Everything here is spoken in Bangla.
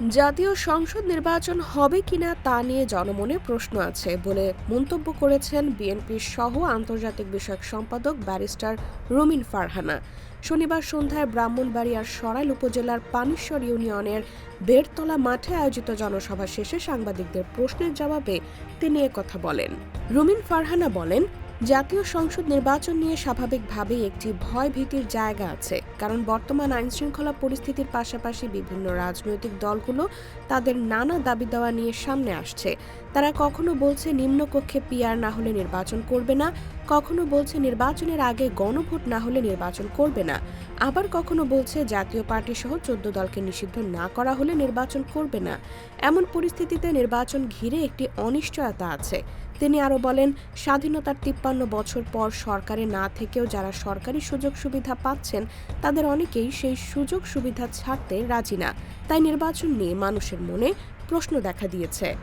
জাতীয় সংসদ নির্বাচন হবে কিনা তা নিয়ে জনমনে প্রশ্ন আছে বলে মন্তব্য করেছেন বিএনপির সহ আন্তর্জাতিক বিষয়ক সম্পাদক ব্যারিস্টার রুমিন ফারহানা। শনিবার সন্ধ্যায় ব্রাহ্মণবাড়িয়ার সরাইল উপজেলার পানিশ্বর ইউনিয়নের বেড়তলা মাঠে আয়োজিত জনসভা শেষে সাংবাদিকদের প্রশ্নের জবাবে তিনি কথা বলেন। রুমিন ফারহানা বলেন জাতীয় সংসদ নির্বাচন নিয়ে স্বাভাবিকভাবেই একটি ভয় ভীতির জায়গা আছে, কারণ বর্তমান আইনশৃঙ্খলা পরিস্থিতির পাশাপাশি বিভিন্ন রাজনৈতিক দলগুলো তাদের নানা দাবি দেওয়া নিয়ে সামনে আসছে। তারা কখনো বলছে নিম্নকক্ষে পিয়ার না হলে নির্বাচন করবে না, কখনো বলছে নির্বাচনের আগে গণভোট না হলে নির্বাচন করবে না, আবার কখনো বলছে জাতীয় পার্টি সহ চোদ্দ দলকে নিষিদ্ধ না করা হলে নির্বাচন করবে না। এমন পরিস্থিতিতে নির্বাচন ঘিরে একটি অনিশ্চয়তা আছে। তিনি আরও বলেন, স্বাধীনতার তিপ্পান্ন বছর পর সরকারে না থেকেও যারা সরকারি সুযোগ সুবিধা পাচ্ছেন, তাদের অনেকেই সেই সুযোগ সুবিধা ছাড়তে রাজি না। তাই নির্বাচন নিয়ে মানুষের মনে প্রশ্ন দেখা দিয়েছে।